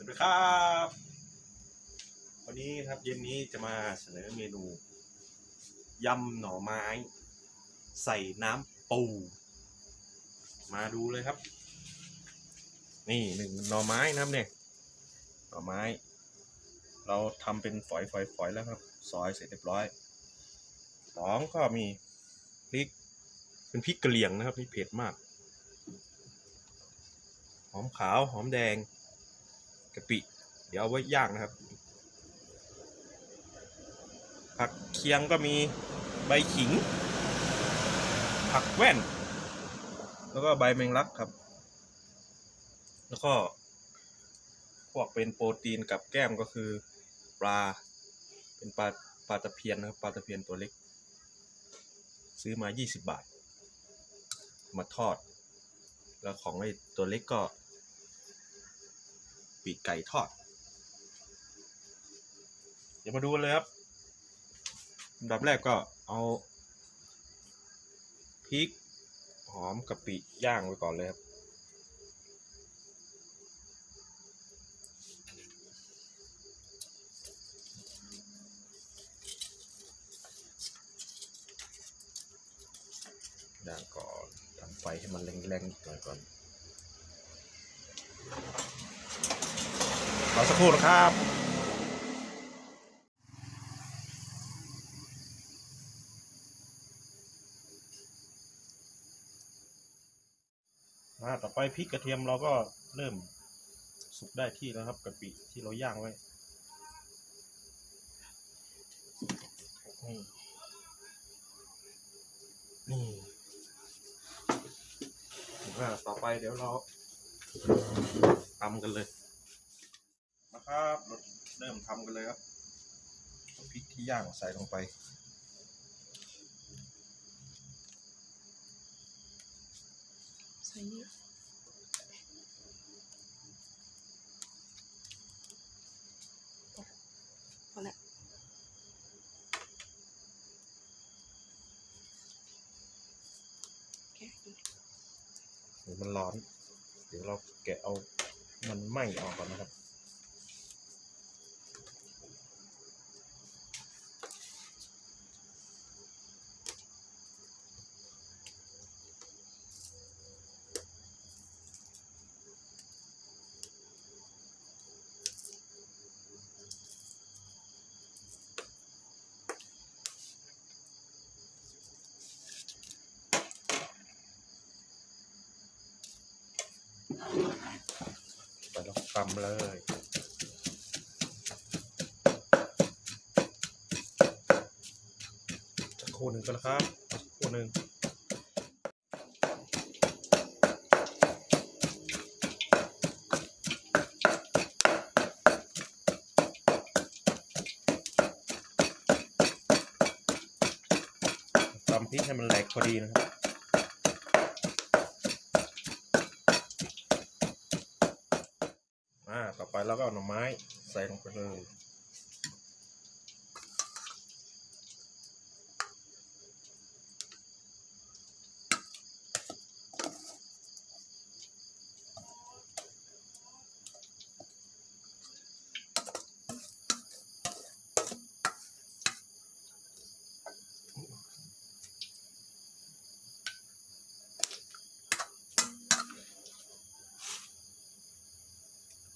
สวัสดีครับ วันนี้ครับเย็นนี้จะมาเสนอเมนูยำหน่อไม้ ใส่น้ำปู มาดูเลยครับ นี่หนึ่งหน่อไม้นะครับเนี่ยหน่อไม้ เราทำเป็นฝอยฝอยฝอยแล้วครับ ซอยเสร็จเรียบร้อยสองก็มีพริกเป็นพริกกระเหลี่ยงนะครับนี่เผ็ดมาก หอมขาวหอมแดงะปิ เดี๋ยวเอาไว้ย่างนะครับ ผักเคียงก็มีใบขิง ผักแว่น แล้วก็ใบแมงลักครับ แล้วก็พวกเป็นโปรตีนกับแก้มก็คือปลา เป็นปลาปลาตะเพียนนะครับ ปลาตะเพียนตัวเล็ก ซื้อมา 20 บาท มาทอด แล้วของไอ้ตัวเล็กก็ ปีกไก่ทอด เดี๋ยวมาดูกันเลยครับอันดับแรกก็เอาพริกหอมกะปิย่างไว้ก่อนเลยครับย่างก่อนทำไฟให้มันแรงๆหน่อยก่อน อสักครู่นะครับมาต่อไปพริกกระเทียมเราก็เริ่มสุกได้ที่แล้วครับกะปิที่เราย่างไว้นี่นี่ต่อไปเดี๋ยวเราทำกันเลย ครับเราเริ่มทำกันเลยครับเอาพริกที่ย่างใส่ลงไป ใส่เยอะพอละแกะอีกเดี๋ยวมันร้อน เดี๋ยวเราแกะเอามันไหม้ออกก่อนนะครับ ตำเลยสักครู่หนึ่งก็แล้วครับคู่หนึ่งตำพริกให้มันแหลกพอดีนะครับ อ่า ต่อไปเราก็เอาหน่อไม้ใส่ลงไปเลย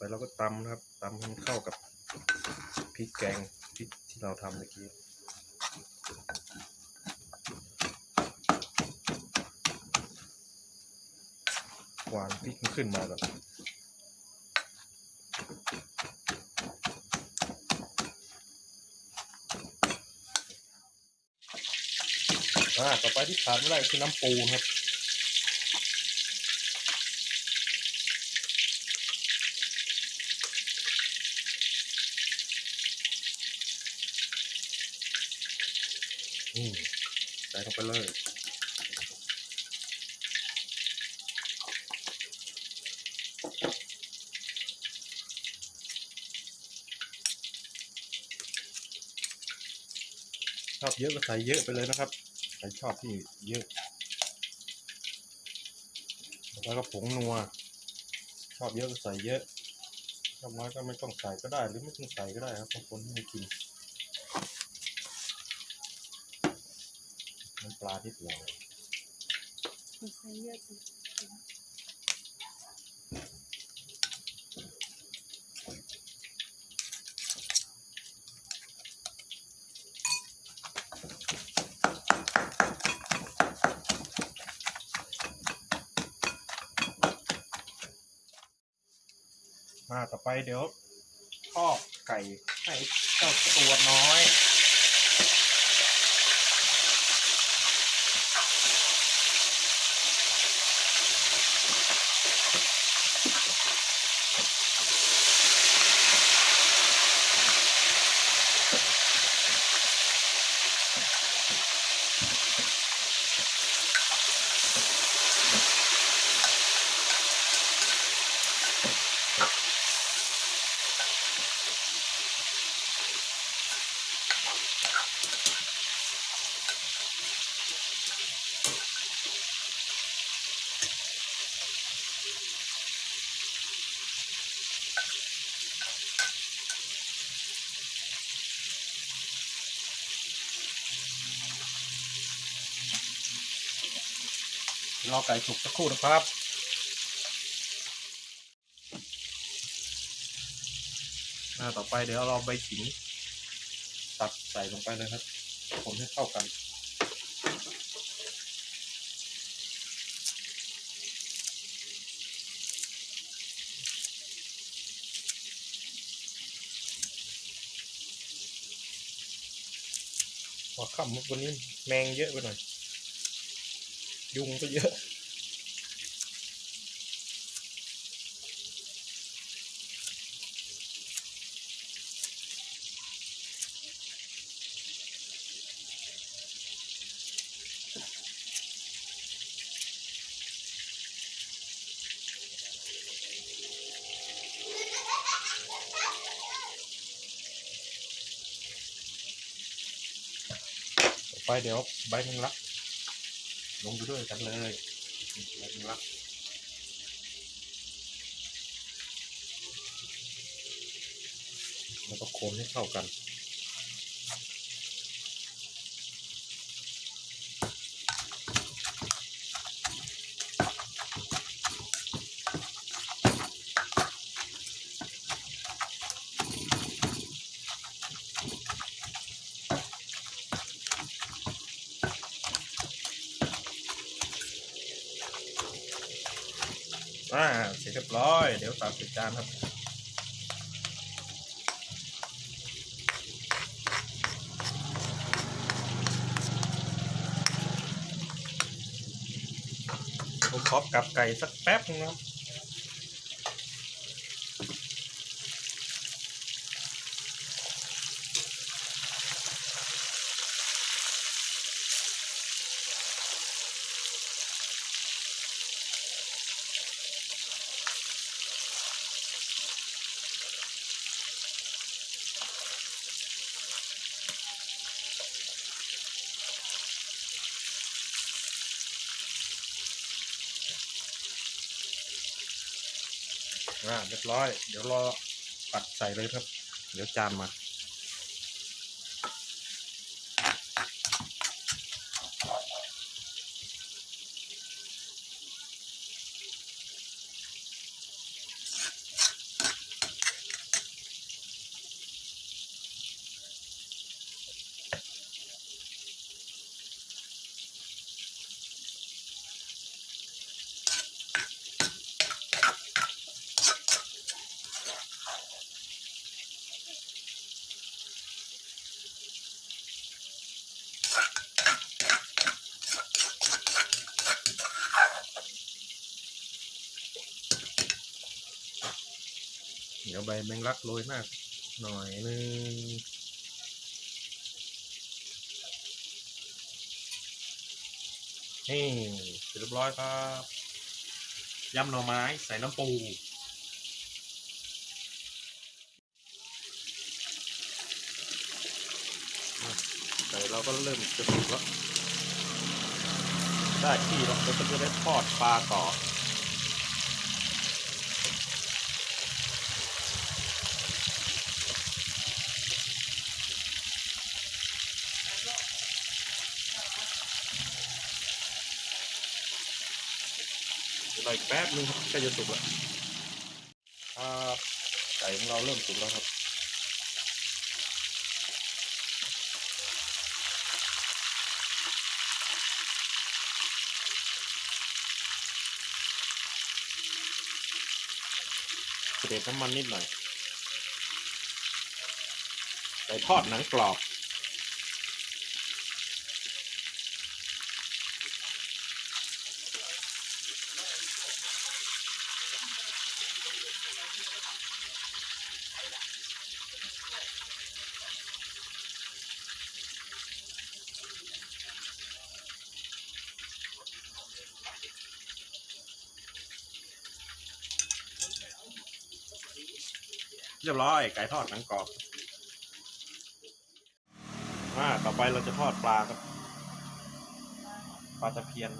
ไปเราก็ตำนะครับตำให้มันเข้ากับพริกแกงพริกที่เราทำเมื่อกี้หวานพริกมันขึ้นมาก่อนอ่าต่อไปที่ขาดไม่ได้คือน้ำปูครับ ไปเลยชอบเยอะก็ใส่เยอะไปเลยนะครับใครชอบที่เยอะ แล้วก็ผงนัว ชอบเยอะก็ใส่เยอะชอบน้อยก็ไม่ต้องใส่ก็ได้ หรือไม่ต้องใส่ก็ได้ครับบางคนไม่กินน้ำ ปลานิดหน่อยมันใส่เยอะจังมาต่อไปเดี๋ยวทอดไก่ให้เจ้าตัวน้อย รอไก่สุกสักครู่นะครับ หน้าต่อไปเดี๋ยวเราใบขิงตัดใส่ลงไปเลยครับคนให้เข้ากันพอค่ำวันนี้แมงเยอะไปหน่อย ยุงก็เยอะไปเดี๋ยวใบแมงลัก ลงไปด้วยกันเลยใบแมงลักแล้วก็โคนให้เข้ากัน อ่าเสร็จเรียบร้อย เดี๋ยวตักใส่จานครับผมขอกับไก่สักแป๊บนึงนะครับ อ่าเรียบร้อย เดี๋ยวรอปัดใส่เลยครับ เดี๋ยวจานมา เดี๋ยวใบแมงลักโรยหน้าหน่อยนึงนี่เสร็จเรียบร้อยครับยำหน่อไม้ใส่น้ำปูอะไก่เราก็เริ่มจะสุกแล้ว ได้ที่เราก็จะได้ทอดปลาต่อ ออีกแป๊บนึงครับใกล้จะสุกแล้วครับไก่ของเราเริ่มสุกแล้วครับเสด็จน้ำมันนิดหน่อยไก่ทอดหนังกรอบ เรียบร้อย ไก่ทอดหนังกรอบอ่าต่อไปเราจะทอดปลาครับ ปลาตะเพียน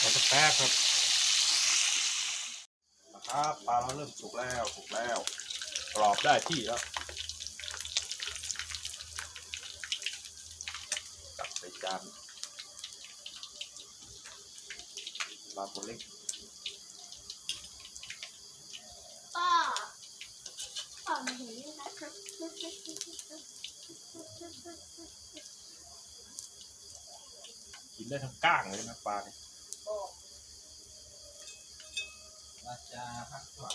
เราจะแป๊บครับนะครับปลาเราเริ่มสุกแล้วสุกแล้วกรอบได้ที่แล้ว ตักใส่ จานปลาตัวเล็กป้าป้ามาเห็นนี่นะครับกินได้ทั้งก้างเลยนะปลาเนี่ย ราชาพักกว่า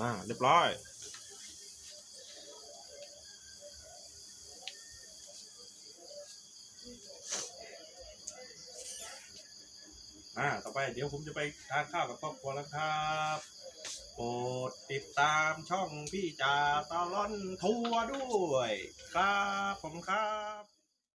อ่าเรียบร้อย อ่า ต่อไปเดี๋ยวผมจะไปทานข้าวกับครอบครัวแล้วครับ โปรดติดตามช่องพี่จ่าตาล่อนทัวร์ด้วย ครับผมครับ